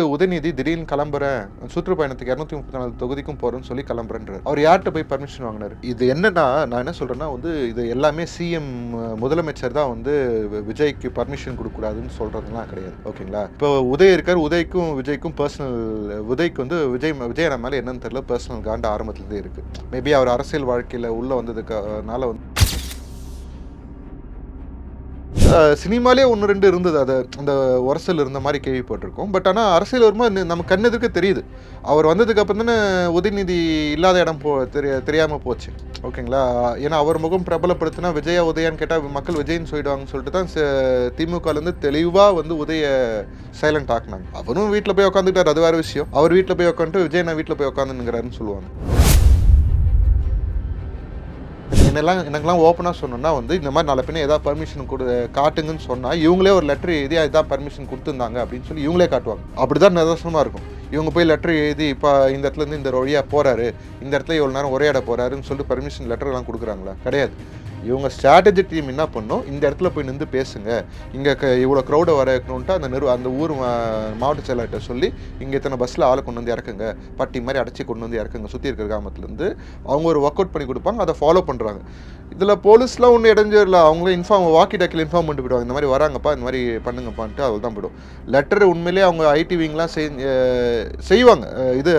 உதயநிதி திடீர்னு கிளம்புறேன் சுற்றுப்பயணத்துக்கு இரநூத்தி முப்பத்தி நாலு தொகுதிக்கும் போறேன்னு சொல்லி கிளம்புறேன்றார். அவர் யார்கிட்ட போய் பர்மிஷன் வாங்கினார்? இது என்னன்னா நான் என்ன சொல்றேன்னா வந்து இது எல்லாமே சிஎம் முதலமைச்சர் தான் வந்து விஜய்க்கு பர்மிஷன் கொடுக்கக்கூடாதுன்னு சொல்றதுலாம் கிடையாது. ஓகேங்களா? இப்போ உதய் இருக்கார் உதய்க்கும் விஜய்க்கும் பர்சனல் உதய்க்கு வந்து விஜய் விஜய் மேலே என்னன்னு தெரியல பர்சனல் காண்ட ஆரம்பத்துலேருந்தே இருக்கு. மேபி அவர் அரசியல் வாழ்க்கையில் உள்ள வந்ததுக்குனால வந்து சினிமாலே ஒன்று ரெண்டு இருந்தது. அதை அந்த உரசல் இருந்த மாதிரி கேள்விப்பட்டிருக்கோம். பட் ஆனால் அரசியல் வரும்போது நம்ம கண்ணெதுக்கு தெரியுது. அவர் வந்ததுக்கு அப்புறம் தானே உதயநிதி இல்லாத இடம் போ தெரிய தெரியாமல் போச்சு. ஓகேங்களா? ஏன்னா அவர் முகம் பிரபலப்படுத்தினா விஜயா உதயான்னு கேட்டால் மக்கள் விஜய்னு சொல்லிடுவாங்கன்னு சொல்லிட்டு தான் திமுகலேருந்து தெளிவாக வந்து உதய சைலண்ட் ஆக்குனாங்க. அவரும் வீட்டில் போய் உட்காந்துக்கிட்டார் அது வேறு விஷயம். அவர் வீட்டில் போய் உட்காந்துட்டு விஜய் நான் வீட்டில் போய் உட்காந்துங்கிறாருன்னு சொல்லுவாங்க. என்னெல்லாம் எனக்குலாம் ஓப்பனாக சொன்னோன்னா வந்து இந்த மாதிரி நாளை பின்ன ஏதாவது பர்மிஷன் கொடு காட்டுங்கன்னு சொன்னால் இவங்களே ஒரு லெட்டர் எழுதி எதாவது பர்மிஷன் கொடுத்துருந்தாங்க அப்படின்னு சொல்லி இவங்களே காட்டுவாங்க. அப்படி தான் நிதர்சனமாக இருக்கும். இவங்க போய் லெட்டர் எழுதி இப்போ இந்த இடத்துல இருந்து இந்த வழியாக போகிறாரு இந்த இடத்துல இவ்வளோ நேரம் ஒரே இடம் போகிறாருன்னு சொல்லிட்டு பர்மிஷன் லெட்டர்லாம் கொடுக்குறாங்களா? கிடையாது. இவங்க ஸ்ட்ராட்டஜி டீம் என்ன பண்ணும்? இந்த இடத்துல போய் நின்று பேசுங்க. இங்கே க இவ்வளோ க்ரௌடை வர வைக்கணுன்ட்டு அந்த நிறு அந்த ஊர் மா- மாவட்ட செயலாளர்கிட்ட சொல்லி இங்கே இத்தனை பஸ்ஸில் ஆளை கொண்டு வந்து இறக்குங்க. பட்டி மாதிரி அடைச்சி கொண்டு வந்து இறக்குங்க. சுற்றி இருக்கிற கிராமத்துலேருந்து. அவங்க ஒரு ஒர்க் அவுட் பண்ணி கொடுப்பாங்க. அதை ஃபாலோ பண்ணுறாங்க இதில் போலீஸ்லாம் ஒன்றும் இடைஞ்சல அவங்களே இன்ஃபார்ம் வாக்கி டாக்கில் இன்ஃபார்ம் பண்ணிட்டு போயிடுவாங்க. இந்த மாதிரி வராங்கப்பா இந்த மாதிரி பண்ணுங்கப்பான்ட்டு அவள் தான் போயிடும். லெட்டர் உண்மையிலேயே அவங்க ஐடி விங்லாம் செய் செய்வாங்க. இது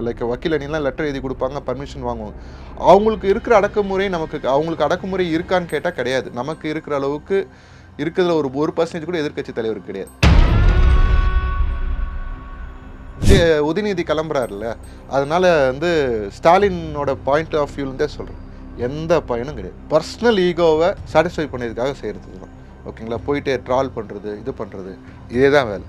லைக் வக்கீல் அணிலாம் லெட்டர் எழுதி கொடுப்பாங்க. பர்மிஷன் வாங்குவாங்க. அவங்களுக்கு இருக்கிற அடக்குமுறை நமக்கு அவங்களுக்கு அடக்குமுறை இருக்கான்னு கேட்டால் கிடையாது. நமக்கு இருக்கிற அளவுக்கு இருக்கிறதுல ஒரு ஒரு பர்சன்டேஜ் கூட எதிர்க்கட்சி தலைவர் கிடையாது. உதிநிதி உதயநிதி கிளம்புறாருல்ல. அதனால வந்து ஸ்டாலினோட பாயிண்ட் ஆஃப் வியூலேருந்தே சொல்கிறேன் எந்த பயனும் கிடையாது. பர்சனல் ஈகோவை சாட்டிஸ்ஃபை பண்ணதுக்காக செய்கிறது தான் ஓகேங்களா போயிட்டு ட்ரால் பண்ணுறது இது பண்ணுறது இதே தான் வேலை.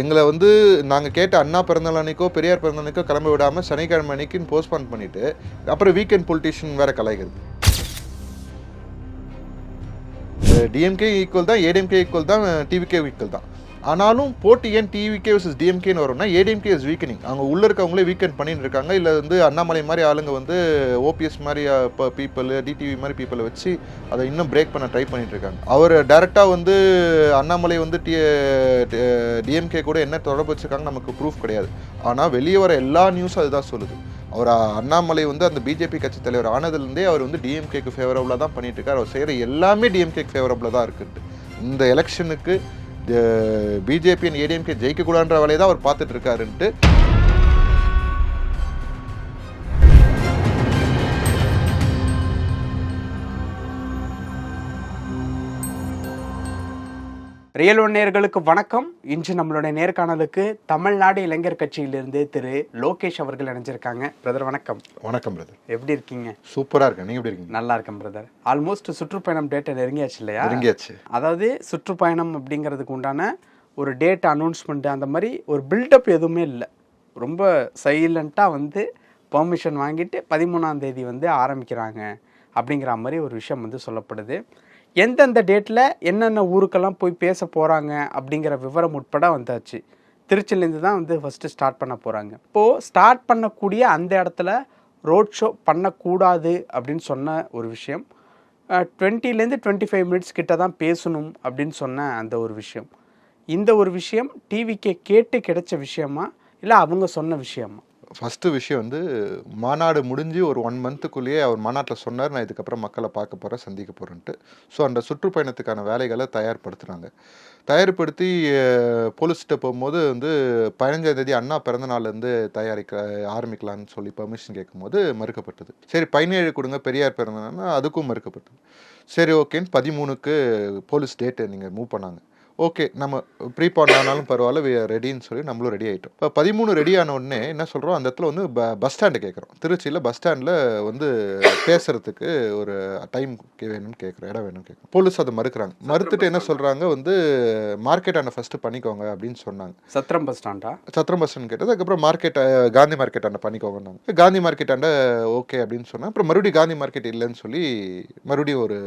எங்களை வந்து நாங்கள் கேட்ட அண்ணா பிறந்தநாள் பெரியார் பிறந்தநாள் அன்னைக்கோ கிளம்ப விடாமல் சனிக்கிழமை அன்னைக்குன்னு போஸ்ட்பான் பண்ணிவிட்டு அப்புறம் வீக்கெண்ட் பொலிட்டிஷியன் வேறு கலாய்கிறது டிஎம்கே ஈக்குவல் தான் ஏடிஎம்கே ஈக்குவல் தான் டிவிகே ஈக்குவல் தான். ஆனாலும் போட்டி ஏன் டிவிகே வர்சஸ் டிஎம்கேன்னு வரும்னா ஏடிஎம்கே இஸ் வீக்கனிங் அவங்க உள்ளே இருக்கவங்களே வீக்கெண்ட் பண்ணிட்டு இருக்காங்க. இல்லை வந்து அண்ணாமலை மாதிரி ஆளுங்க வந்து ஓபிஎஸ் மாதிரி இப்போ பீப்புள் டிடிவி மாதிரி பீப்புளை வச்சு அதை இன்னும் பிரேக் பண்ண ட்ரை பண்ணிட்டு இருக்காங்க. அவர் டைரெக்டாக வந்து அண்ணாமலை வந்து டி டிஎம்கே கூட என்ன தொடர்பு வச்சிருக்காங்க நமக்கு ப்ரூஃப் கிடையாது. ஆனால் வெளியே வர எல்லா நியூஸும் அதுதான் சொல்லுது. அவர் அண்ணாமலை வந்து அந்த பிஜேபி கட்சி தலைவர் ஆனதுலேருந்தே அவர் வந்து டிஎம்கேக்கு ஃபேவரபுளாக தான் பண்ணிட்டு இருக்கார் அவர் செய்கிற எல்லாமே டிஎம்கேக்கு ஃபேவரபுளாக தான் இருக்குது இந்த எலெக்ஷனுக்கு பிஜேபி ஏடிஎம்கே ஜெயிக்கக்கூடாதுன்ற வேலையை தான் அவர் பார்த்துட்டு இருக்காருன்ட்டு ரியல் ஒன் நேயர்களுக்கு வணக்கம். இன்று நம்மளுடைய நேர்காணலுக்கு தமிழ்நாடு இளைஞர் கட்சியிலிருந்து திரு லோகேஷ் அவர்கள் இணைஞ்சிருக்காங்க. பிரதர் வணக்கம். வணக்கம் பிரதர். எப்படி இருக்கீங்க? சூப்பராக இருக்கேன். நீங்கள் எப்படி இருக்கீங்க? நல்லா இருக்கேன் பிரதர். ஆல்மோஸ்ட் சுற்றுப்பயணம் டேட்டை நெருங்கியாச்சு இல்லையா? நெருங்கியாச்சு அதாவது சுற்றுப்பயணம் அப்படிங்கிறதுக்கு உண்டான ஒரு டேட் அனௌன்ஸ்மெண்ட் அந்த மாதிரி ஒரு பில்டப் எதுவுமே இல்லை. ரொம்ப சைலண்ட்டாக வந்து பெர்மிஷன் வாங்கிட்டு பதிமூணாம் தேதி வந்து ஆரம்பிக்கிறாங்க அப்படிங்கிற மாதிரி ஒரு விஷயம் வந்து சொல்லப்படுது. எந்தெந்த டேட்டில் என்னென்ன ஊருக்கெல்லாம் போய் பேச போகிறாங்க அப்படிங்கிற விவரம் உட்பட வந்தாச்சு. திருச்சிலேருந்து தான் வந்து ஃபஸ்ட்டு ஸ்டார்ட் பண்ண போகிறாங்க இப்போது ஸ்டார்ட் பண்ணக்கூடிய அந்த இடத்துல ரோட் ஷோ பண்ணக்கூடாது அப்படின்னு சொன்ன ஒரு விஷயம். டுவெண்ட்டிலேருந்து டுவெண்ட்டி ஃபைவ் மினிட்ஸ் கிட்ட தான் பேசணும் அப்படின்னு சொன்ன அந்த ஒரு விஷயம். இந்த ஒரு விஷயம் டிவிக்கே கேட்டு கிடைச்ச விஷயமா? இல்லை அவங்க சொன்ன விஷயமா? ஃபஸ்ட்டு விஷயம் வந்து மாநாடு முடிஞ்சு ஒரு ஒன் மந்த்துக்குள்ளேயே அவர் மாநாட்டில் சொன்னார் நான் இதுக்கப்புறம் மக்களை பார்க்க போகிறேன் சந்திக்க போகிறேன்ட்டு ஸோ அந்த சுற்றுப்பயணத்துக்கான வேலைகளை தயார்படுத்துகிறாங்க தயார்படுத்தி போலீஸ்கிட்ட போகும்போது வந்து பதினஞ்சாம் தேதி அண்ணா பிறந்த நாள்லேருந்து தயாரிக்க ஆரம்பிக்கலான்னு சொல்லி பர்மிஷன் கேட்கும்போது மறுக்கப்பட்டது. சரி பதினேழு கொடுங்க பெரியார் பிறந்தநாள்னா அதுக்கும் மறுக்கப்பட்டது. சரி ஓகேன்னு பதிமூணுக்கு போலீஸ் டேட்டை நீங்கள் மூவ் பண்ணாங்க. ஓகே நம்ம ப்ரீபான் ஆனாலும் பரவாயில்ல ரெடின்னு சொல்லி நம்மளும் ரெடி ஆகிட்டோம் இப்போ பதிமூணு ரெடி ஆன உடனே என்ன சொல்கிறோம் அந்த இடத்துல வந்து ப பஸ் ஸ்டாண்டு கேட்குறோம். திருச்சியில் பஸ் ஸ்டாண்டில் வந்து பேசுறதுக்கு ஒரு டைம் வேணும்னு கேட்குறோம் இடம் வேணும்னு கேட்குறோம். போலீஸ் அதை மறுக்கிறாங்க. மறுத்துட்டு என்ன சொல்கிறாங்க வந்து மார்க்கெட் ஆண்ட ஃபஸ்ட்டு பண்ணிக்கோங்க அப்படின்னு சொன்னாங்க. சத்திரம் பஸ் ஸ்டாண்டா சத்திரம் பஸ் ஸ்டாண்ட் கேட்டது. அதுக்கப்புறம் மார்க்கெட் காந்தி மார்க்கெட் ஆண்ட பண்ணிக்கோங்கன்னாங்க. காந்தி மார்க்கெட் ஆண்ட ஓகே அப்படின்னு சொன்னா அப்புறம் மறுபடியும் காந்தி மார்க்கெட் இல்லைன்னு சொல்லி மறுபடியும் ஒரு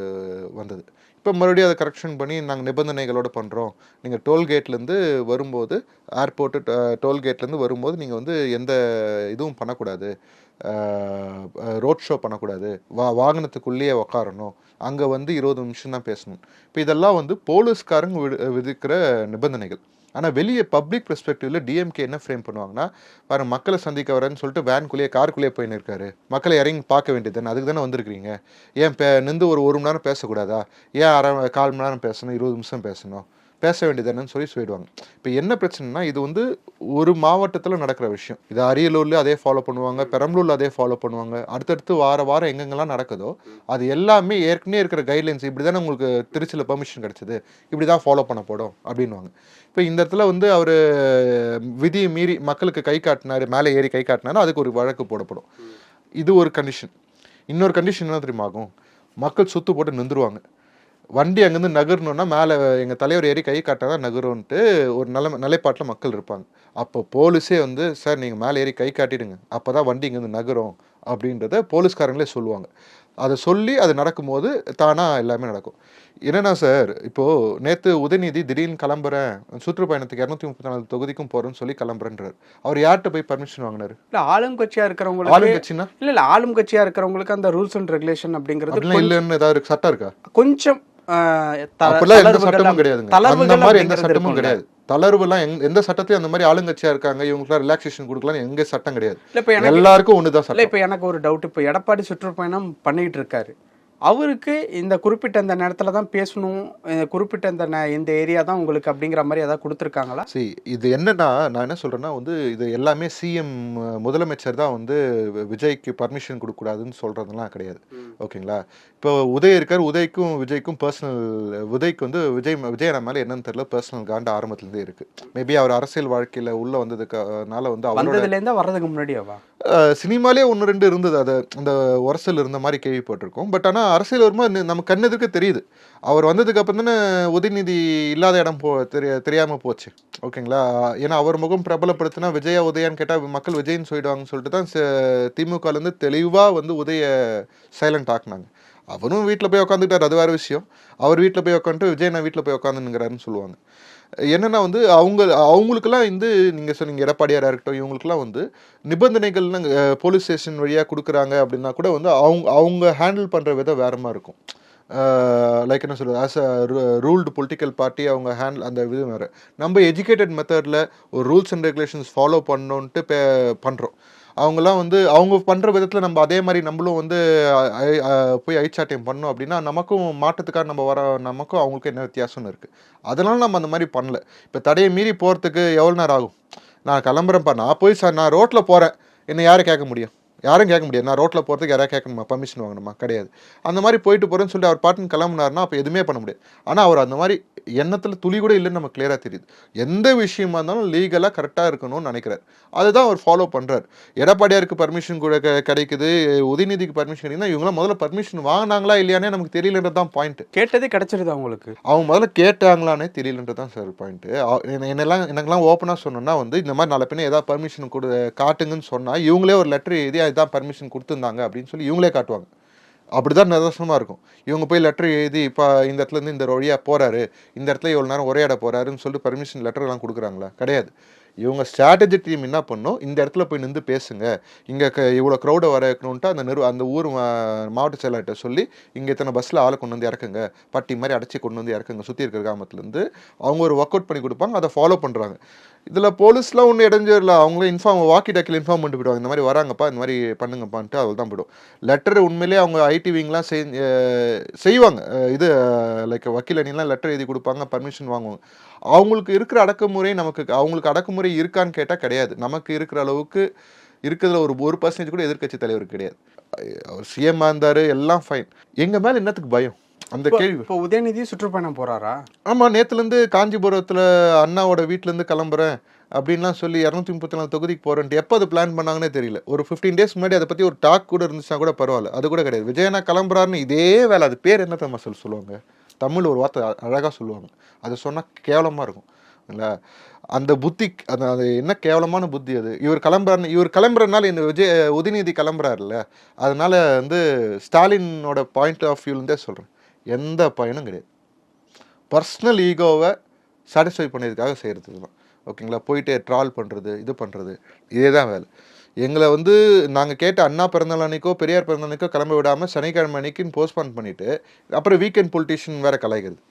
வந்தது. இப்போ மறுபடியும் அதை கரெக்ஷன் பண்ணி நாங்கள் நிபந்தனைகளோட பண்ணுறோம் நீங்கள் டோல்கேட்லேருந்து வரும்போது ஏர்போர்ட்டு டோல்கேட்லேருந்து வரும்போது நீங்கள் வந்து எந்த இதுவும் பண்ணக்கூடாது. ரோட் ஷோ பண்ணக்கூடாது. வா வாகனத்துக்குள்ளேயே உக்காரணும். அங்கே வந்து இருபது நிமிஷம் தான் பேசணும். இப்போ இதெல்லாம் வந்து போலீஸ்காரங்க விடு விதிக்கிற நிபந்தனைகள். ஆனால் வெளியே பப்ளிக் பெர்ஸ்பெக்டிவ்ல டிஎம்கே என்ன ஃப்ரேம் பண்ணுவாங்கன்னா பாருங்க மக்களை சந்திக்க வரேன்னு சொல்லிட்டு வேன்குள்ளேயே காருக்குள்ளேயே போயின்னு இருக்காரு. மக்களை இறங்கி பார்க்க வேண்டியது தானே அதுக்கு தானே வந்திருக்கிறீங்க? ஏன் பே நின்று ஒரு ஒரு மணி நேரம் பேசக்கூடாதா? ஏன் அரை கால் மணி நேரம் பேசணும்? இருபது நிமிஷம் பேசணும்? பேச என்னன்னு சொல்லி சொல்லிடுவாங்க. இப்போ என்ன பிரச்சனைனா இது வந்து ஒரு மாவட்டத்தில் நடக்கிற விஷயம். இது அரியலூர்லேயும் அதே ஃபாலோ பண்ணுவாங்க பெரம்பலூரில் அதே ஃபாலோ பண்ணுவாங்க. அடுத்தடுத்து வார வாரம் எங்கெங்கெல்லாம் நடக்குதோ அது எல்லாமே ஏற்கனவே இருக்கிற கைட்லைன்ஸ் இப்படி தானே உங்களுக்கு திருச்சியில் பெர்மிஷன் கிடச்சிது. இப்படி தான் ஃபாலோ பண்ணப்படும் அப்படின்வாங்க இப்போ இந்த இடத்துல வந்து அவர் விதியை மீறி மக்களுக்கு கை காட்டினார் மேலே ஏறி கை காட்டினாரு அதுக்கு ஒரு வழக்கு போடப்படும். இது ஒரு கண்டிஷன் இன்னொரு கண்டிஷன் என்ன தெரியுமா ஆகும்? மக்கள் சொத்து போட்டு நின்றுருவாங்க. வண்டி அங்கேருந்து நகரணும்னா மேலே எங்கள் தலைவர் ஏறி கை காட்டினா தான் நகரும்ன்ட்டு ஒரு நில நிலைப்பாட்டில் மக்கள் இருப்பாங்க. அப்போ போலீஸே வந்து சார் நீங்கள் மேலே ஏறி கை காட்டிடுங்க. அப்போ தான் வண்டி இங்கேருந்து நகரும். அப்படின்றத போலீஸ்காரங்களே சொல்லுவாங்க. அதை சொல்லி அது நடக்கும்போது தானாக எல்லாமே நடக்கும். என்னன்னா சார் இப்போது நேற்று உதயநிதி திடீர்னு கிளம்புறேன். சுற்றுப்பயணத்துக்கு இரநூத்தி முப்பத்தி நாலு தொகுதிக்கும் போகிறேன்னு சொல்லி கிளம்புறேன்றார். அவர் யார்கிட்ட போய் பர்மிஷன் வாங்கினாரு? இல்ல ஆளும் கட்சியா இருக்கிறவங்களுக்கு ஆளுங்கட்சின்னா இல்ல இல்ல ஆளும் கட்சியா இருக்கிறவங்களுக்கு அந்த ரூல்ஸ் அண்ட் ரெகுலேஷன் அப்படிங்கிறது இல்லைன்னு ஏதாவது சட்டம் இருக்கா? கொஞ்சம் சட்டமும் தளர்வுகள் அந்த மாதிரி எந்த சட்டமும். கிடையாது. தளர்வுலாம் எந்த சட்டத்தையும் அந்த மாதிரி ஆளுங்கட்சியா இருக்காங்க இவங்களுக்குலாம் ரிலாக்ஸேஷன் கொடுக்கலாம் எங்க சட்டம் கிடையாது. இல்ல இப்ப எனக்கு எல்லாருக்கும் ஒண்ணுதான் சட்டம் இப்ப எனக்கு ஒரு டவுட் இப்ப எடப்பாடி சுற்றுப்பயணம் பண்ணிட்டு இருக்காரு. அவருக்கு இந்த குறிப்பிட்ட இந்த நேரத்துல தான் பேசணும் இந்த குறிப்பிட்ட இந்த இந்த ஏரியா தான் உங்களுக்கு அப்படிங்கிற மாதிரி ஏதாவது கொடுத்துருக்காங்களா? சரி இது என்னன்னா நான் என்ன சொல்றேன்னா வந்து இது எல்லாமே சிஎம் முதலமைச்சர் தான் வந்து விஜய்க்கு பர்மிஷன் கொடுக்கக்கூடாதுன்னு சொல்றதெல்லாம் கிடையாது. ஓகேங்களா? இப்போ உதய் இருக்கார் உதய்க்கும் விஜய்க்கும் பர்சனல் உதய்க்கு வந்து விஜய் விஜய் மேலே என்னன்னு தெரியல பர்சனல் காண்ட ஆரம்பத்துலேருந்தே இருக்கு. மேபி அவர் அரசியல் வாழ்க்கையில உள்ள வந்ததுக்குனால வந்து அவரோட வர்றதுக்கு முன்னாடியாவா? சினிமாலே ஒன்று ரெண்டு இருந்தது. அதை அந்த உரசல் இருந்த மாதிரி கேள்விப்பட்டிருக்கோம். பட் ஆனால் அரசியல் வரும்போது நம்ம கண்ணெதிர்க்க தெரியுது. அவர் வந்ததுக்கு அப்புறம் தானே உதயநிதி இல்லாத இடம் போ தெரிய தெரியாமல் போச்சு. ஓகேங்களா? ஏன்னா அவர் முகம் பிரபலப்படுத்தினா விஜயா உதயான்னு கேட்டால் மக்கள் விஜய்னு சொல்லிடுவாங்கன்னு சொல்லிட்டு தான் திமுகலேருந்து தெளிவாக வந்து உதய சைலண்ட் ஆக்குனாங்க. அவரும் வீட்டில் போய் உட்காந்துக்கிட்டார் அது வேறு விஷயம். அவர் வீட்டில் போய் உட்காந்துட்டு விஜய் நான் வீட்டில் போய் உட்காந்துங்கிறாருன்னு சொல்லுவாங்க. என்னென்னா வந்து அவங்க அவங்களுக்கெல்லாம் வந்து நீங்கள் சொன்னீங்க எடப்பாடியாராக இருக்கட்டும் இவங்களுக்குலாம் வந்து நிபந்தனைகள்னு போலீஸ் ஸ்டேஷன் வழியாக கொடுக்குறாங்க அப்படின்னா கூட வந்து அவங்க அவங்க ஹேண்டில் பண்ணுற விதம் வேறமாக இருக்கும். லைக் என்ன சொல்கிறது as a ruled political party அவங்க ஹேண்டில் அந்த இது வேறு. நம்ம எஜுகேட்டட் மெத்தடில் ஒரு ரூல்ஸ் அண்ட் ரெகுலேஷன்ஸ் ஃபாலோ பண்ணோன்ட்டு பே பண்ணுறோம் அவங்கெல்லாம் வந்து அவங்க பண்ணுற விதத்தில் நம்ம அதே மாதிரி நம்மளும் வந்து போய் ஐச்சாட்டியம் பண்ணோம் அப்படின்னா நமக்கும் மாற்றத்துக்காக நம்ம வர நமக்கும் அவங்களுக்கும் என்ன வித்தியாசம்னு இருக்குது அதனால நம்ம அந்த மாதிரி பண்ணல. இப்போ தடையை மீறி போகிறதுக்கு எவ்வளோ நேரம் ஆகும்? நான் கிளம்புறேன்ப்பா. நான் போய் சார் நான் ரோட்டில் போகிறேன் என்னை யாரும் கேட்க முடியும்? யாரும் கேட்க முடியாது. நான் ரோட்டில் போகிறதுக்கு யாராவது கேட்கணுமா? பர்மிஷன் வாங்கணுமா? கிடையாது. அந்த மாதிரி போயிட்டு போகிறேன்னு சொல்லி அவர் பாட்டுன்னு கிளம்புனாருன்னா அப்போ எதுவுமே பண்ண முடியாது. ஆனால் அவர் அந்த மாதிரி எண்ணத்தில் துளி கூட இல்லைன்னு நம்ம கிளியராக தெரியுது. எந்த விஷயமா இருந்தாலும் லீகலாக கரெக்டாக இருக்கணும்னு நினைக்கிறார். அதுதான் அவர் ஃபாலோ பண்ணுறாரு எடப்பாடியாருக்கு பர்மிஷன் கூட கிடைக்குது. உதயநிதிக்கு பர்மிஷன் கிடைக்குதுன்னா இவங்களாம் முதல்ல பர்மிஷன் வாங்கினாங்களா இல்லையானே நமக்கு தெரியலன்றது தான் பாயிண்ட் கேட்டதே கிடைச்சிருது அவங்களுக்கு அவங்க முதல்ல கேட்டாங்களானே தெரியலன்றது தான் சார் பாயிண்ட்டு என்னெல்லாம் எனக்கெல்லாம் ஓப்பனாக சொன்னோன்னா வந்து இந்த மாதிரி நாளை பின்ன ஏதாவது பர்மிஷன் கொடு காட்டுங்கன்னு சொன்னால் இவங்களே ஒரு லெட்டர் எழுதி இதான் பர்மிஷன் கொடுத்துருந்தாங்க அப்படின்னு சொல்லி இவங்களே காட்டுவாங்க. அப்படிதான் நிதர்சனமாக இருக்கும். இவங்க போய் லெட்டர் எழுதி இப்போ இந்த இடத்துல இருந்து இந்த வழியாக போறாரு இந்த இடத்துல இவ்வளோ நேரம் உரையாட போகிறாருன்னு போறாருன்னு சொல்லிட்டு பர்மிஷன் லெட்டர் எல்லாம் கொடுக்குறாங்களா? கிடையாது. இவங்க ஸ்ட்ராட்டஜி டீம் என்ன பண்ணும் இந்த இடத்துல போய் நின்று பேசுங்க. இங்கே க இவ்வளோ க்ரௌடை வர வைக்கணுன்ட்டு அந்த நிறு அந்த ஊர் மாவட்ட செயலாளர்கிட்ட சொல்லி இங்கே இத்தனை பஸ்ஸில் ஆளை கொண்டு வந்து இறக்குங்க. பட்டி மாதிரி அடைச்சி கொண்டு வந்து இறக்குங்க சுற்றி இருக்கிற கிராமத்துலேருந்து அவங்க ஒரு ஒர்க் அவுட் பண்ணி கொடுப்பாங்க அதை ஃபாலோ பண்ணுறாங்க இதில் போலீஸ்லாம் ஒன்றும் இடைஞ்சல அவங்களே இன்ஃபார்ம் வாக்கி டாக்கில் இன்ஃபார்ம் பண்ணிட்டு போயிடுவாங்க. இந்த மாதிரி வராங்கப்பா இந்த மாதிரி பண்ணுங்கப்பான்ட்டு அவள் தான் போயிடும். லெட்டர் உண்மையிலேயே அவங்க ஐடி விங்லாம் செய் செய்வாங்க. இது லைக் வக்கீல் அணிலாம் லெட்டர் எழுதி கொடுப்பாங்க பர்மிஷன் வாங்குவாங்க. அவங்களுக்கு இருக்கிற அடக்குமுறை நமக்கு அவங்களுக்கு அடக்குமுறை இருக்கான்னு கேட்டால் கிடையாது. நமக்கு இருக்கிற அளவுக்கு இருக்கிறதுல ஒரு ஒரு பர்சன்டேஜ் கூட எதிர்க்கட்சி தலைவர் கிடையாது. அவர் சிஎம் இருந்தார் எல்லாம் ஃபைன் எங்கள் மேலே என்னத்துக்கு பயம்? அந்த கேள்வி. இப்போ உதயநிதி சுற்றுப்பயணம் போறாரா? ஆமாம் நேற்றுலேருந்து காஞ்சிபுரத்தில் அண்ணாவோட வீட்டிலேருந்து கிளம்புறேன் அப்படின்லாம் சொல்லி இரநூத்தி முப்பத்தி நாலு தொகுதிக்கு போகிறேன்ட்டு எப்போ அது பிளான் பண்ணாங்கன்னே தெரியல. ஒரு ஃபிஃப்டீன் டேஸ் முன்னாடி அதை பற்றி ஒரு டாக் கூட இருந்துச்சுன்னா கூட பரவாயில்ல. அது கூட கிடையாது. விஜயனா கிளம்புறாருன்னு இதே வேலை. அது பேர் என்ன சொல்லி சொல்லுவாங்க? தமிழ் ஒரு வார்த்தை அழகாக சொல்லுவாங்க. அது சொன்னால் கேவலமாக இருக்கும். இல்லை அந்த புத்தி அந்த அது என்ன கேவலமான புத்தி அது? இவர் கிளம்புறாரு இவர் கிளம்புறதுனால இந்த விஜய் உதயநிதி கிளம்புறாருல்ல அதனால் வந்து ஸ்டாலினோட பாயிண்ட் ஆஃப் வியூலேருந்தே சொல்கிறேன் எந்த பயனும் கிடையாது. பர்சனல் ஈகோவை சாட்டிஸ்ஃபை பண்ணதுக்காக செய்கிறது தான் ஓகேங்களா? போயிட்டு ட்ரால் பண்ணுறது இது பண்ணுறது இதே தான் வேலை. எங்களை வந்து நாங்கள் கேட்ட அண்ணா பிறந்தநாள் அன்னைக்கோ பெரியார் பிறந்த அன்னைக்கோ கிளம்ப விடாமல் சனிக்கிழமை அன்னைக்குன்னு போஸ்ட்பான் பண்ணிவிட்டு அப்புறம் வீக்கெண்ட் பொலிட்டிஷியன் வேறு கலாய்க்கிறது.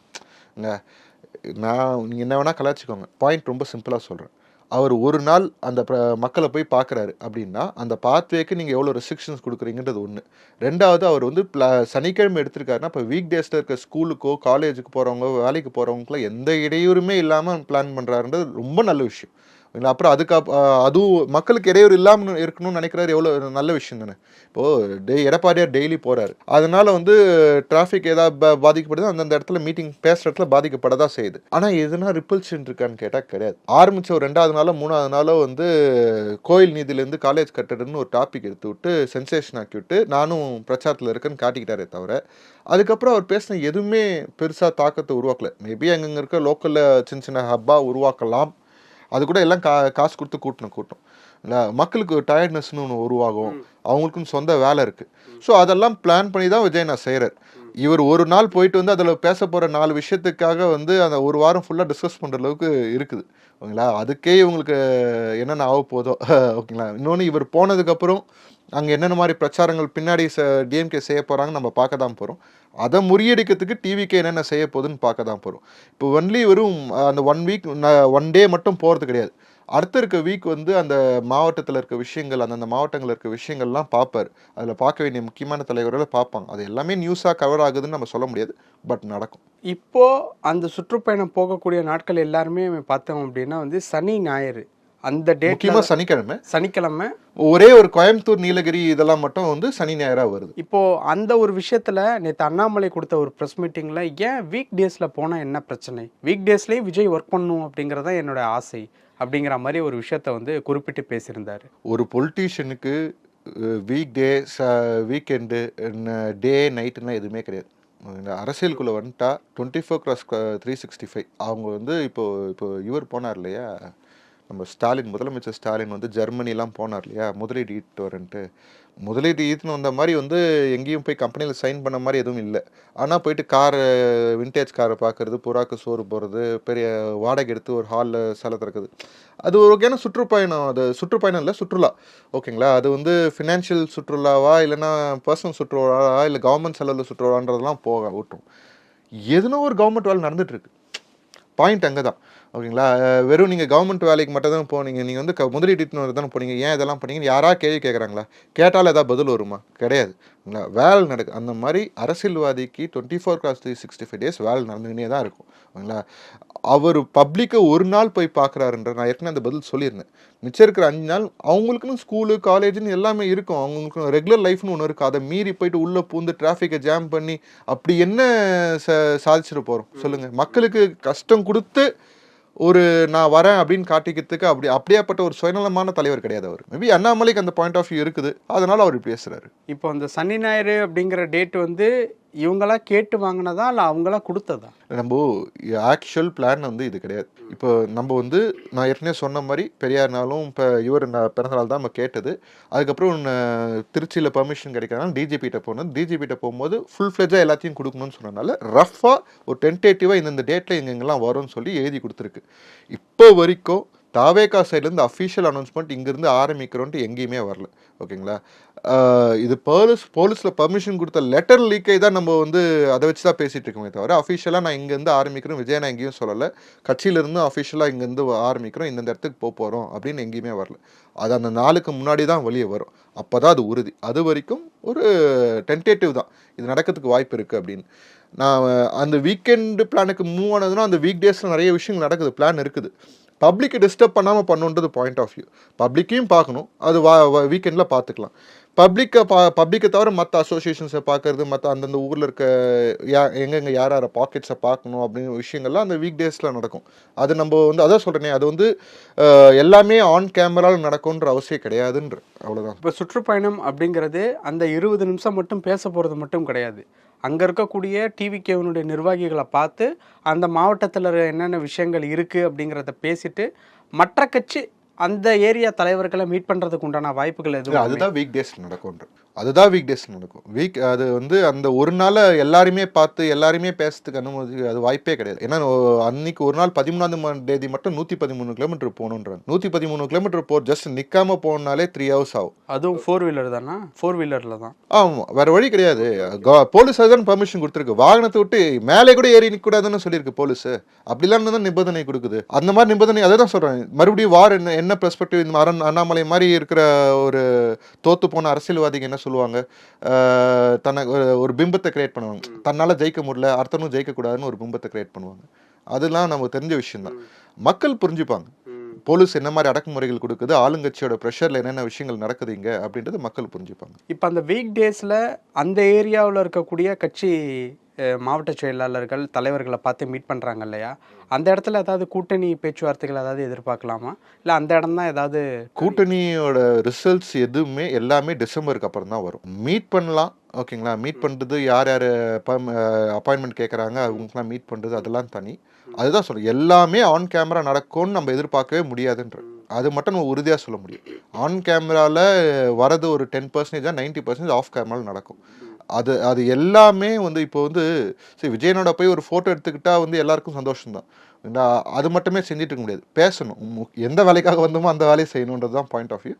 நான் நீங்கள் என்ன வேணால் கலாய்ச்சிக்கோங்க. பாயிண்ட் ரொம்ப சிம்பிளாக சொல்கிறேன் அவர் ஒரு நாள் அந்த மக்களை போய் பார்க்குறாரு அப்படின்னா அந்த பாத்வேக்கு நீங்கள் எவ்வளோ ரெஸ்ட்ரிக்ஷன்ஸ் கொடுக்குறீங்கன்றது ஒன்று ரெண்டாவது அவர் வந்து சனிக்கிழமை எடுத்திருக்காருன்னா இப்போ வீக் டேஸில் இருக்க ஸ்கூலுக்கோ காலேஜுக்கு போகிறவங்க வேலைக்கு போகிறவங்களுக்குலாம் எந்த இடையூறுமே இல்லாமல் பிளான் பண்ணுறாருன்றது ரொம்ப நல்ல விஷயம். ஓகேங்களா அப்புறம் அதுக்கு அதுவும் மக்களுக்கு இடையூறு இல்லாமல் இருக்கணும்னு நினைக்கிறாரு எவ்வளோ நல்ல விஷயம் தானே. இப்போது டே எடப்பாடியார் டெய்லி போகிறார் அதனால வந்து டிராஃபிக் ஏதாவது பாதிக்கப்படுது அந்தந்த இடத்துல மீட்டிங் பேசுகிற இடத்துல பாதிக்கப்பட செய்யுது. ஆனால் எதுனா ரிப்பல்ஷன் இருக்கான்னு கேட்டால் கிடையாது. ஆரம்பித்த ஒரு ரெண்டாவது நாளோ மூணாவது நாளோ வந்து கோயில் நீதியிலேருந்து காலேஜ் கட்டடுன்னு ஒரு டாபிக் எடுத்து விட்டு சென்சேஷன் ஆக்கி விட்டு நானும் பிரச்சாரத்தில் இருக்கேன்னு காட்டிக்கிட்டாரே தவிர அதுக்கப்புறம் அவர் பேசின எதுவுமே பெருசாக தாக்கத்தை உருவாக்கல. மேபி அங்கங்கே இருக்க லோக்கலில் சின்ன சின்ன ஹப்பாக உருவாக்கலாம். அது கூட எல்லாம் கா காசு கொடுத்து கூட்டணும் கூட்டம். மக்களுக்கு டயர்ட்னஸ்னு ஒன்று உருவாகும். அவங்களுக்குன்னு சொந்த வேலை இருக்குது ஸோ அதெல்லாம் பிளான் பண்ணி தான் விஜய் நான் செய்கிறார் இவர் ஒரு நாள் போயிட்டு வந்து அதில் பேச போகிற நாலு விஷயத்துக்காக வந்து அந்த ஒரு வாரம் ஃபுல்லாக டிஸ்கஸ் பண்ணுற அளவுக்கு இருக்குது. ஓகேங்களா? அதுக்கே இவங்களுக்கு என்னென்ன ஆக போதோ. ஓகேங்களா? இன்னொன்று இவர் போனதுக்கப்புறம் அங்கே என்னென்ன மாதிரி பிரச்சாரங்கள் பின்னாடி ச டிஎம்கே செய்ய போகிறாங்கன்னு நம்ம பார்க்க தான் போகிறோம் அதை முறியடிக்கிறதுக்கு டிவிக்கு என்னென்ன செய்ய போகுதுன்னு பார்க்க தான் போகிறோம் இப்போ ஒன்லி வெறும் அந்த ஒன் வீக் ஒன் டே மட்டும் போகிறது கிடையாது. அடுத்த இருக்க வீக் வந்து அந்த மாவட்டத்தில் இருக்க விஷயங்கள் அந்தந்த மாவட்டங்களில் இருக்க விஷயங்கள்லாம் பார்ப்பார். அதில் பார்க்க வேண்டிய முக்கியமான தலைவர்களை பார்ப்பாங்க. அது எல்லாமே நியூஸாக கவர் ஆகுதுன்னு நம்ம சொல்ல முடியாது. பட் நடக்கும். இப்போ அந்த சுற்றுப்பயணம் போகக்கூடிய நாட்கள் எல்லாருமே பார்த்தோம் அப்படின்னா வந்து சனி ஞாயிறு. அந்த டேட்ல சனிக்கிழமை. சனிக்கிழமை. ஒரே ஒரு கோயம்புத்தூர் நீலகிரி இதெல்லாம் மட்டும் வந்து சனி ஞாயிறாக வருது. இப்போ அந்த ஒரு விஷயத்துல நேற்று அண்ணாமலை கொடுத்த ஒரு ப்ரெஸ் மீட்டிங்ல ஏன் வீக் டேஸ்ல போனா என்ன பிரச்சனை? வீக் டேஸ்லயும் விஜய் ஒர்க் பண்ணும் அப்படிங்கறத என்னோட ஆசை. அப்படிங்கிற மாதிரி ஒரு விஷயத்த வந்து குறிப்பிட்டு பேசியிருந்தார். ஒரு பொலிட்டீஷியனுக்கு வீக் டே ச வீக்கெண்டு டே நைட்டுலாம் எதுவுமே கிடையாது. இந்த அரசியலுக்குள்ளே வந்துட்டா twenty four cross three sixty five அவங்க வந்து இப்போது இப்போ இவர் போனார் இல்லையா? நம்ம ஸ்டாலின் முதலமைச்சர் ஸ்டாலின் வந்து ஜெர்மனிலாம் போனார் இல்லையா? முதலீடு ஈட்டு வரன்ட்டு முதலீடு ஈத்துன்னு வந்த மாதிரி வந்து எங்கேயும் போய் கம்பெனியில் சைன் பண்ண மாதிரி எதுவும் இல்லை. ஆனால் போயிட்டு கார் விண்டேஜ் காரை பார்க்குறது புறாக்கு சோறு போகிறது பெரிய வாடகை எடுத்து ஒரு ஹாலில் சில திறக்குது. அது ஒரு வகையான சுற்றுப்பயணம். அது சுற்றுப்பயணம் இல்லை சுற்றுலா. ஓகேங்களா? அது வந்து ஃபினான்ஷியல் சுற்றுலாவா இல்லைன்னா பர்சனல் சுற்றுலாவா இல்லை கவர்மெண்ட் செலவில் சுற்றுலான்றதெல்லாம் போக விட்டுரும் எதுனா ஒரு கவர்மெண்ட் வேலை நடந்துகிட்ருக்கு பாயிண்ட் அங்கே தான் ஓகேங்களா வெறும் நீங்கள் கவர்மெண்ட் வேலைக்கு மட்டும் தான் போனீங்க. நீங்கள் வந்து க முதலீட்டு தானே போனீங்க. ஏன் இதெல்லாம் பண்ணீங்கன்னு யாரா கேள்வி கேட்குறாங்களா? கேட்டால் ஏதாவது பதில் வருமா? கிடையாது. வேலை நடக்கு அந்த மாதிரி அரசியல்வாதிக்கு twenty four cross three sixty five days வேலை நடந்துக்கினே தான் இருக்கும். ஓகேங்களா அவர் பப்ளிக்கை ஒரு நாள் போய் பார்க்குறாருன்ற நான் ஏற்கனவே அந்த பதில் சொல்லியிருந்தேன். மிச்சம் இருக்கிற அஞ்சு நாள் அவங்களுக்குன்னு ஸ்கூலு காலேஜ்னு எல்லாமே இருக்கும். அவங்களுக்கு ரெகுலர் லைஃப்னு ஒன்று இருக்குது அதை மீறி போயிட்டு உள்ளே பூந்து டிராஃபிக்கை ஜாம் பண்ணி அப்படி என்ன ச சாதிச்சிட்டு போகிறோம் சொல்லுங்கள் மக்களுக்கு கஷ்டம் கொடுத்து ஒரு நான் வரேன் அப்படின்னு காட்டிக்கிறதுக்கு அப்படி அப்படியாப்பட்ட ஒரு சுயநலமான தலைவர் கிடையாது அவர். மேபி அண்ணாமலைக்கு அந்த பாயிண்ட் ஆஃப் வியூ இருக்குது. அதனால அவர் பேசுறாரு. இப்போ அந்த சனி ஞாயிறு அப்படிங்கிற டேட் வந்து இவங்களா கேட்டு வாங்கினதா இல்லை அவங்களா கொடுத்ததா? நம்ம ஆக்சுவல் பிளான் வந்து இது கிடையாது. இப்போ நம்ம வந்து நான் ஏற்கனவே சொன்ன மாதிரி பெரியார்னாலும் இப்போ இவர் நான் பிறந்தநாள் தான் நம்ம கேட்டது. அதுக்கப்புறம் திருச்சியில் பர்மிஷன் கிடைக்கிறனால டிஜிபிட்ட போனது டிஜிபிட்ட போகும்போது ஃபுல் ஃப்ளெஜாக எல்லாத்தையும் கொடுக்கணும்னு சொன்னனால ரஃபாக ஒரு டென்டேட்டிவாக இந்தந்த டேட்டில் எங்கெங்கெல்லாம் வரும்னு சொல்லி எழுதி கொடுத்துருக்கு. இப்போ வரைக்கும் தாவேகா சைட்லேருந்து அஃபிஷியல் அனௌன்ஸ்மெண்ட் இங்கேருந்து ஆரம்பிக்கிறோன்ட்டு எங்கேயுமே வரல. ஓகேங்களா? இது போலீஸ் போலீஸில் பர்மிஷன் கொடுத்த லெட்டர் லீக்கை தான் நம்ம வந்து அதை வச்சு தான் பேசிகிட்டு இருக்கோமே தவிர அஃபிஷியலாக நான் இங்கேருந்து ஆரம்பிக்கிறேன் விஜய் நான் எங்கேயும் சொல்லலை கட்சியிலேருந்து அஃபிஷியலாக இங்கேருந்து ஆரம்பிக்கிறோம் இந்தந்த இடத்துக்கு போக போகிறோம் அப்படின்னு எங்கேயுமே வரல. அது அந்த நாளுக்கு முன்னாடி தான் வெளியே வரும். அப்போ தான் அது உறுதி. அது வரைக்கும் ஒரு டென்டேட்டிவ் தான். இது நடக்கிறதுக்கு வாய்ப்பு இருக்குது அப்படின்னு. நான் அந்த வீக்கெண்டு பிளானுக்கு மூவ் ஆனதுன்னா அந்த வீக் டேஸில் நிறைய விஷயங்கள் நடக்குது. பிளான் இருக்குது. பப்ளிக்கை டிஸ்டர்ப் பண்ணாமல் பண்ணுன்றது பாயிண்ட் ஆஃப் வியூ பப்ளிக்கையும் பார்க்கணும். அது வா வீக்கெண்டில் பார்த்துக்கலாம். பப்ளிக்கை பா பப்ளிக்கை தவிர மற்ற அசோசியேஷன்ஸை பார்க்குறது மற்ற அந்தந்த ஊரில் இருக்க யா எங்கெங்கே யார் யாரை பாக்கெட்ஸை பார்க்கணும் அப்படிங்கிற விஷயங்கள்லாம் அந்த வீக் டேஸில் நடக்கும். அது நம்ம வந்து அதான் சொல்கிறேனே அது வந்து எல்லாமே ஆன் கேமராவில் நடக்கும்ன்ற அவசியம் கிடையாதுன்ற. அவ்வளோதான் இப்போ சுற்றுப்பயணம் அப்படிங்கிறது அந்த இருபது நிமிஷம் மட்டும் பேச போகிறது மட்டும் கிடையாது. அங்கே இருக்கக்கூடிய டிவிகேவனுடைய நிர்வாகிகளை பார்த்து அந்த மாவட்டத்தில் என்னென்ன விஷயங்கள் இருக்குது அப்படிங்கிறத பேசிட்டு மற்ற கட்சி அந்த ஏரியா தலைவர்களை மீட் பண்றதுக்கு உண்டான வாய்ப்புகள் எதுவும் அதுதான் வீக் டேஸ்ல நடக்கும்ன்ற அதுதான் வீக் டேஸ்ல நடக்கும். வீக் அது வந்து அந்த ஒரு நாள் எல்லாருமே பார்த்து எல்லாருமே பேசுறதுக்கு அனுமதி அது வாய்ப்பே கிடையாது. ஏன்னா அன்னைக்கு ஒரு நாள் பதிமூணாம் தேதி மட்டும் நூத்தி பதிமூணு கிலோமீட்டர் போகணுன்றாங்க. நூத்தி பதிமூணு கிலோமீட்டர் போ ஜஸ்ட் நிக்காம போனாலே த்ரீ ஹவர்ஸ் ஆகும். அதுவும் ஃபோர் வீலர் தானா? ஃபோர் வீலர்ல தான். ஆமா வேற வழி கிடையாது. போலீஸ் அதுதான் பர்மிஷன் கொடுத்துருக்கு. வாகனத்தை விட்டு மேலே கூட ஏறி நிக்க கூடாதுன்னு சொல்லியிருக்கு போலீஸ். அப்படிலாம் தான் நிபந்தனை கொடுக்குது. அந்த மாதிரி நிபந்தனை அதை தான் சொல்றேன் மறுபடியும் வார் என்ன என்ன பெர்ஸ்பெக்டிவ் இந்த அரண் அண்ணாமலை மாதிரி இருக்கிற ஒரு தோத்து போன அரசியல்வாதிங்க என்ன சொல்லுவாங்க? தனக்கு ஒரு- பிம்பத்தை கிரியேட் பண்ணுவாங்க. தன்னால ஜெயிக்க முடியல அர்த்தனும் ஜெயிக்க கூடாதுன்னு ஒரு பிம்பத்தை கிரியேட் பண்ணுவாங்க. அதெல்லாம் நமக்கு தெரிஞ்ச விஷயம் தான் மக்கள் புரிஞ்சுப்பாங்க. போலீஸ் என்ன மாதிரி அடக்குமுறைகள் கொடுக்குது ஆளுங்கட்சியோட ப்ரெஷர்ல என்னென்ன விஷயங்கள் நடக்குது இங்க அப்படின்றது மக்கள் புரிஞ்சுப்பாங்க. இப்போ அந்த வீக் டேஸில் அந்த ஏரியாவில் இருக்கக்கூடிய கட்சி மாவட்ட செயலாளர்கள் தலைவர்களை பார்த்து மீட் பண்ணுறாங்க இல்லையா? அந்த இடத்துல ஏதாவது கூட்டணி பேச்சுவார்த்தைகள் ஏதாவது எதிர்பார்க்கலாமா? இல்லை அந்த இடம் தான் ஏதாவது கூட்டணியோட ரிசல்ட்ஸ் எதுவுமே எல்லாமே டிசம்பருக்கு அப்புறம் தான் வரும். மீட் பண்ணலாம் ஓகேங்களா மீட் பண்ணுறது யார் யார் அப்பாயின்மெண்ட் கேட்குறாங்க அவங்களுக்குலாம் மீட் பண்ணுறது அதெல்லாம் தனி. அதுதான் சொல்றேன். எல்லாமே ஆன் கேமரா நடக்கும்னு நம்ம எதிர்பார்க்கவே முடியாதுன்ற. அது மட்டும் நம்ம உறுதியாக சொல்ல முடியும். ஆன் கேமராவில் வரது ஒரு டென் பர்சன்டேஜ் தான் பர்சன்டேஜ் ஆஃப் கேமராவில் நடக்கும். அது அது எல்லாமே வந்து இப்போ வந்து சரி விஜயனோட போய் ஒரு ஃபோட்டோ எடுத்துக்கிட்டால் வந்து எல்லாருக்கும் சந்தோஷம்தான். அது மட்டுமே செஞ்சுட்டு இருக்க முடியாது. பேசணும். மு- எந்த வேலைக்காக வந்தோமோ அந்த வேலையை செய்யணுன்றது தான் பாயிண்ட் ஆஃப் வியூ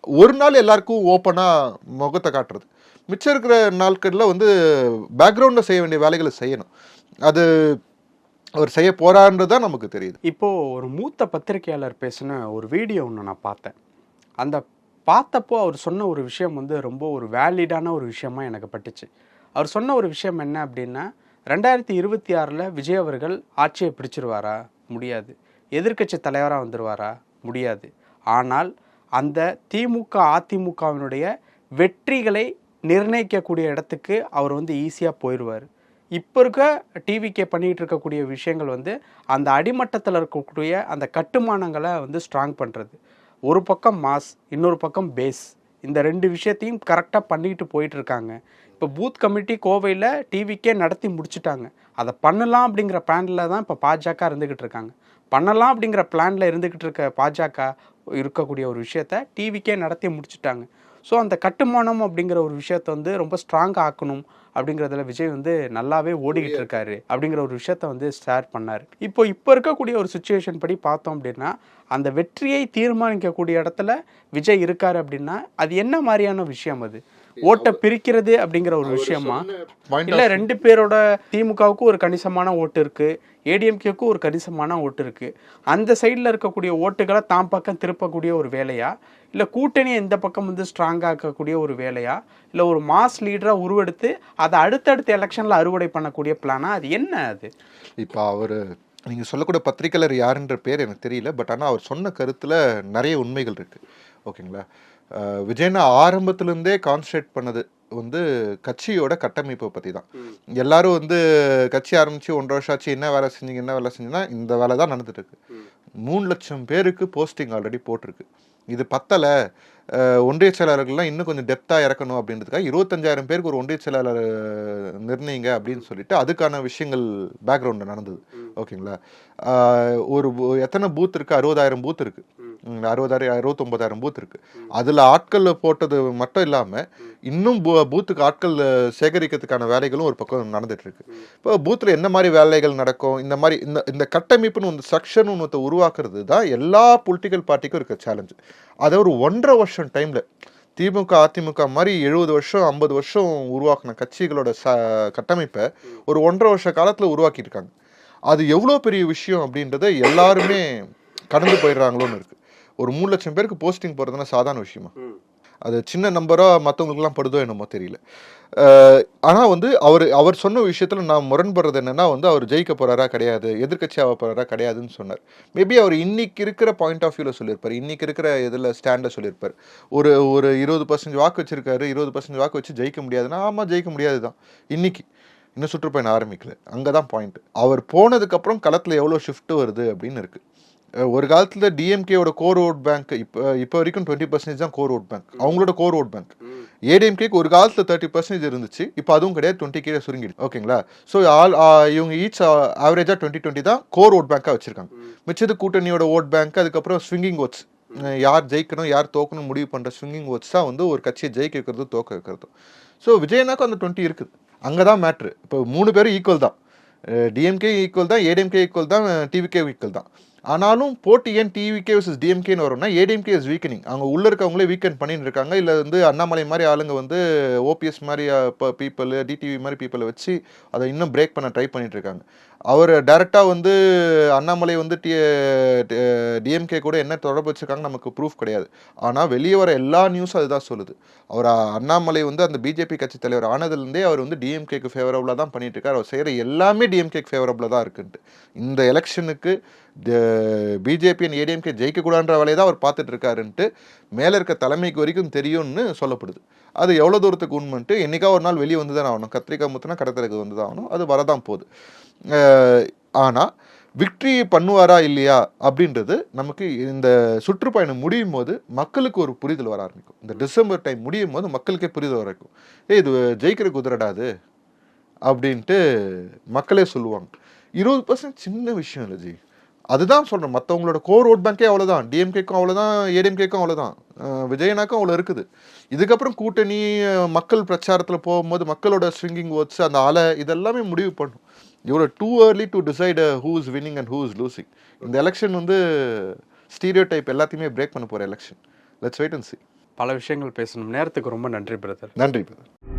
ஒரு நாள் எல்லாருக்கும் ஓப்பனாக முகத்தை காட்டுறது. மிச்சம் இருக்கிற நாட்களில் வந்து பேக்ரவுண்டில் செய்ய வேண்டிய வேலைகளை செய்யணும். அது அவர் செய்ய போகிறான்றது தான் நமக்கு தெரியுது. இப்போது ஒரு மூத்த பத்திரிகையாளர் பேசின ஒரு வீடியோ ஒன்று நான் பார்த்தேன். அந்த பார்த்தப்போ அவர் சொன்ன ஒரு விஷயம் வந்து ரொம்ப ஒரு வேலிடான ஒரு விஷயமா எனக்கு பட்டுச்சு. அவர் சொன்ன ஒரு விஷயம் என்ன அப்படின்னா ரெண்டாயிரத்தி இருபத்தி ஆறில் விஜய் அவர்கள் ஆட்சியை பிடிச்சிருவாரா? முடியாது. எதிர்க்கட்சி தலைவராக வந்துடுவாரா முடியாது. ஆனால் அந்த திமுக அதிமுகவினுடைய வெற்றிகளை நிர்ணயிக்கக்கூடிய இடத்துக்கு அவர் வந்து ஈஸியாக போயிடுவார் இப்போ இருக்க டிவிக்கே பண்ணிகிட்டு இருக்கக்கூடிய விஷயங்கள் வந்து அந்த அடிமட்டத்தில் இருக்கக்கூடிய அந்த கட்டுமானங்களை வந்து ஸ்ட்ராங் பண்ணுறது ஒரு பக்கம் மாஸ் இன்னொரு பக்கம் பேஸ் இந்த ரெண்டு விஷயத்தையும் கரெக்டாக பண்ணிக்கிட்டு போயிட்டுருக்காங்க. இப்போ பூத் கமிட்டி கோவையில் டிவிக்கே நடத்தி முடிச்சுட்டாங்க. அதை பண்ணலாம் அப்படிங்கிற பிளானில் தான் இப்போ பாஜக இருந்துக்கிட்டு இருக்காங்க. பண்ணலாம் அப்படிங்கிற பிளானில் இருந்துக்கிட்டு இருக்க பாஜக இருக்கக்கூடிய ஒரு விஷயத்த டிவிக்கே நடத்தி முடிச்சுட்டாங்க. ஸோ அந்த கட்டுமானம் அப்படிங்கிற ஒரு விஷயத்த வந்து ரொம்ப ஸ்ட்ராங்காக ஆக்கணும். அப்படிங்கிறதுல விஜய் வந்து நல்லாவே ஓடிக்கிட்டு இருக்காரு அப்படிங்கிற ஒரு விஷயத்த வந்து ஷேர் பண்ணார். இப்போ இப்போ இருக்கக்கூடிய ஒரு சுச்சுவேஷன் படி பார்த்தோம் அப்படின்னா அந்த வெற்றியை தீர்மானிக்கக்கூடிய இடத்துல விஜய் இருக்காரு அப்படின்னா அது என்ன மாதிரியான விஷயம் அது? ஓட்டை பிரிக்கிறது அப்படிங்கிற ஒரு விஷயமா? இல்ல ரெண்டு பேரோட திமுகவுக்கும் ஒரு கணிசமான ஓட்டு இருக்கு. ஏடிஎம்கேக்கும் ஒரு கணிசமான ஓட்டு இருக்கு. அந்த சைடில் இருக்கக்கூடிய ஓட்டுகளை தாம் பக்கம் திருப்பக்கூடிய ஒரு வேலையா? இல்ல கூட்டணியை இந்த பக்கம் வந்து ஸ்ட்ராங் ஆக்கக்கூடிய ஒரு வேலையா? இல்ல ஒரு மாஸ் லீடரா உருவெடுத்து அதை அடுத்தடுத்த எலெக்ஷன்ல அறுவடை பண்ணக்கூடிய பிளானா அது என்ன அது? இப்போ அவர் நீங்கள் சொல்லக்கூடிய பத்திரிக்கையாளர் யாருன்ற பேர் எனக்கு தெரியல பட் ஆனால் அவர் சொன்ன கருத்தில் நிறைய உண்மைகள் இருக்கு. ஓகேங்களா? விஜயனா ஆரம்பத்துலேருந்தே கான்சன்ட்ரேட் பண்ணது வந்து கட்சியோட கட்டமைப்பை பற்றி தான் எல்லாரும் வந்து கட்சி ஆரம்பிச்சு ஒன்றரை வருஷம் ஆச்சு என்ன வேலை செஞ்சீங்க என்ன வேலை செஞ்சீங்கன்னா இந்த வேலை தான் நடந்துட்டு இருக்கு மூணு லட்சம் பேருக்கு போஸ்டிங் ஆல்ரெடி போட்டிருக்கு. இது பத்தலை ஒன்றிய செயலாளர்கள்லாம் இன்னும் கொஞ்சம் டெப்த்தாக இறக்கணும் அப்படின்றதுக்காக இருபத்தஞ்சாயிரம் பேருக்கு ஒரு ஒன்றிய செயலாளர் நிர்ணயிங்க அப்படின்னு சொல்லிட்டு அதுக்கான விஷயங்கள் பேக்ரவுண்டில் நடந்தது. ஓகேங்களா? ஒரு எத்தனை பூத் இருக்கு? அறுபதாயிரம் பூத் இருக்கு. ம், அறுபதாயிரம் அறுபத்தொம்பதாயிரம் பூத் இருக்கு. அதில் ஆட்கள் போட்டது மட்டும் இல்லாமல் இன்னும் பூ- பூத்துக்கு ஆட்கள் சேகரிக்கிறதுக்கான வேலைகளும் ஒரு பக்கம் நடந்துட்டு இருக்கு இப்போ பூத்தில் என்ன மாதிரி வேலைகள் நடக்கும்? இந்த மாதிரி இந்த இந்த கட்டமைப்புன்னு ஒன்று ஸ்ட்ரக்சர்னு ஒன்று உருவாக்குறது தான் எல்லா பொலிட்டிக்கல் பார்ட்டிக்கும் இருக்க சேலஞ்சு அதை ஒரு ஒன்றரை வருஷம் டைமில் திமுக அதிமுக மாதிரி எழுபது வருஷம் ஐம்பது வருஷம் உருவாக்கின கட்சிகளோட ச கட்டமைப்பை ஒரு ஒன்றரை வருஷ காலத்தில் உருவாக்கியிருக்காங்க. அது எவ்வளோ பெரிய விஷயம் அப்படின்றத எல்லாருமே கடந்து போயிடுறாங்களோன்னு இருக்குது ஒரு மூணு லட்சம் பேருக்கு போஸ்டிங் போகிறதுனா சாதாரண விஷயமா? அது சின்ன நம்பராக மற்றவங்களுக்குலாம் படுதோ என்னமோ தெரியல. ஆனால் வந்து அவர் அவர் சொன்ன விஷயத்தில் நான் முரண்படுறது என்னன்னா வந்து அவர் ஜெயிக்க போறாரா கிடையாது எதிர்க்கட்சி ஆக போறாரா கிடையாதுன்னு சொன்னார். மேபி அவர் இன்னைக்கு இருக்கிற பாயிண்ட் ஆஃப் வியூவில் சொல்லியிருப்பார் இன்னைக்கு இருக்கிற இதில் ஸ்டாண்டை சொல்லியிருப்பார். ஒரு ஒரு இருபது பர்சன்ட் வாக்கு வச்சிருக்காரு இருபது பர்சன்ட் வாக்கு வச்சு ஜெயிக்க முடியாதுன்னா ஆமாம் ஜெயிக்க முடியாது தான் இன்னைக்கு. இன்னும் சுற்றுப்பயணம் ஆரம்பிக்கல. அங்கே தான் பாயிண்ட் அவர் போனதுக்கப்புறம் களத்தில் எவ்வளோ ஷிஃப்ட் வருது அப்படின்னு இருக்கு. அஹ் ஒரு காலத்தில் டிஎம்கேயோட கோர் ஓட் பேங்க் இப்போ இப்போ வரைக்கும் டுவெண்ட்டி பர்சன்டேஜ் தான் கோர் ஓட் பேங்க் அவங்களோட கோர் ஓட் பேங்க் ஏடிஎம்கேக்கு ஒரு காலத்தில் தேர்ட்டி பர்சன்டேஜ் இருந்துச்சு. இப்போ அதுவும் கிடையாது டுவெண்ட்டி கீழே சுருங்கிடுச்சு. ஓகேங்களா? ஸோ ஆல் இவங்க ஈச் ஆவரேஜாக டுவெண்ட்டி டுவெண்ட்டி தான் கோர் ஓட் பேங்காக வச்சிருக்காங்க. மிச்சது கூட்டணியோட ஓட் பேங்க் அதுக்கப்புறம் ஸ்விங்கிங் ஓட்ஸ் யார் ஜெயிக்கணும் யார் தோக்கணும் முடிவு பண்ணுற ஸ்விங்கிங் ஓட்ஸ் தான் வந்து ஒரு கட்சியை ஜெயிக்க வைக்கிறது தோக்க வைக்கிறது. ஸோ விஜயனாக்கும் அந்த டுவெண்ட்டி இருக்குது. அங்கே தான் மேட்ரு இப்போ மூணு பேரும் ஈக்குவல் தான். டிஎம்கே ஈக்குவல் தான் ஏடிஎம்கே ஈக்குவல் தான் டிவிகே ஈக்குவல் தான். ஆனாலும் போட்டி ஏன் டிவிகே விசஸ் டிஎம்கேன்னு வரும்னா ஏடிஎம்கே இஸ் வீக்கனிங் அவங்க உள்ள இருக்கவங்களே வீக்கெண்ட் பண்ணிட்டு இருக்காங்க. இல்லை வந்து அண்ணாமலை மாதிரி ஆளுங்க வந்து ஓபிஎஸ் மாதிரி இப்போ பீப்புள் டிடிவி மாதிரி பீப்புளை வச்சு அதை இன்னும் பிரேக் பண்ண ட்ரை பண்ணிட்டு இருக்காங்க. அவர் டைரெக்டாக வந்து அண்ணாமலை வந்து டி டிஎம்கே கூட என்ன தொடர்பு வச்சிருக்காங்க நமக்கு ப்ரூஃப் கிடையாது. ஆனால் வெளியே வர எல்லா நியூஸும் அதுதான் சொல்லுது. அவர் அண்ணாமலை வந்து அந்த பிஜேபி கட்சி தலைவர் ஆனதுலேருந்தே அவர் வந்து டிஎம்கேக்கு ஃபேவரபுளாக தான் பண்ணிட்டு இருக்காரு. அவர் செய்கிற எல்லாமே டிஎம்கேக்கு ஃபேவரபுளாக தான் இருக்குன்ட்டு. இந்த எலெக்ஷனுக்கு பிஜேபியின் ஏடிஎம்கே ஜெயிக்கக்கூடாதுன்ற வேலையை தான் அவர் பார்த்துட்டு இருக்காருன்ட்டு மேலே இருக்க தலைமைக்கு வரைக்கும் தெரியும்னு சொல்லப்படுது. அது எவ்வளோ தூரத்துக்கு உண்மைன்ட்டு என்னைக்கா ஒரு நாள் வெளியே வந்து தான் ஆகணும். கத்திரிக்காய் முத்துனா கடத்தலுக்கு வந்து தான் ஆகணும். அது வரதான் போகுது. ஆனால் விக்ட்ரி பண்ணுவாரா இல்லையா அப்படின்றது நமக்கு இந்த சுற்றுப்பயணம் முடியும் போது மக்களுக்கு ஒரு புரிதல் வர ஆரம்பிக்கும். இந்த டிசம்பர் டைம் முடியும் போது மக்களுக்கே புரிதல் வரைக்கும் ஏய் இது ஜெயிக்கிற குதிரடாது அப்படின்ட்டு மக்களே சொல்லுவாங்க. இருபது பர்சன்ட் சின்ன விஷயம் இல்லை ஜி. அதுதான் சொல்கிறேன் மற்றவங்களோட கோர் ஓட் பேங்கே அவ்வளோதான் டிஎம்கேக்கும் அவ்வளோதான் ஏடிஎம்கேக்கும் அவ்வளோதான் விஜயனாக்கும் அவ்வளோ இருக்குது. இதுக்கப்புறம் கூட்டணி மக்கள் பிரச்சாரத்தில் போகும்போது மக்களோட ஸ்விங்கிங் ஓட்ஸ் அந்த அலை இதெல்லாமே முடிவு பண்ணும். இவ்வளோ too early to decide who is winning and who is losing இந்த எலெக்ஷன் வந்து ஸ்டீரியோ டைப் எல்லாத்தையுமே பிரேக் பண்ண போகிற election let's wait and see பல விஷயங்கள் பேசணும். நேரத்துக்கு ரொம்ப நன்றி பிரதர் நன்றி brother.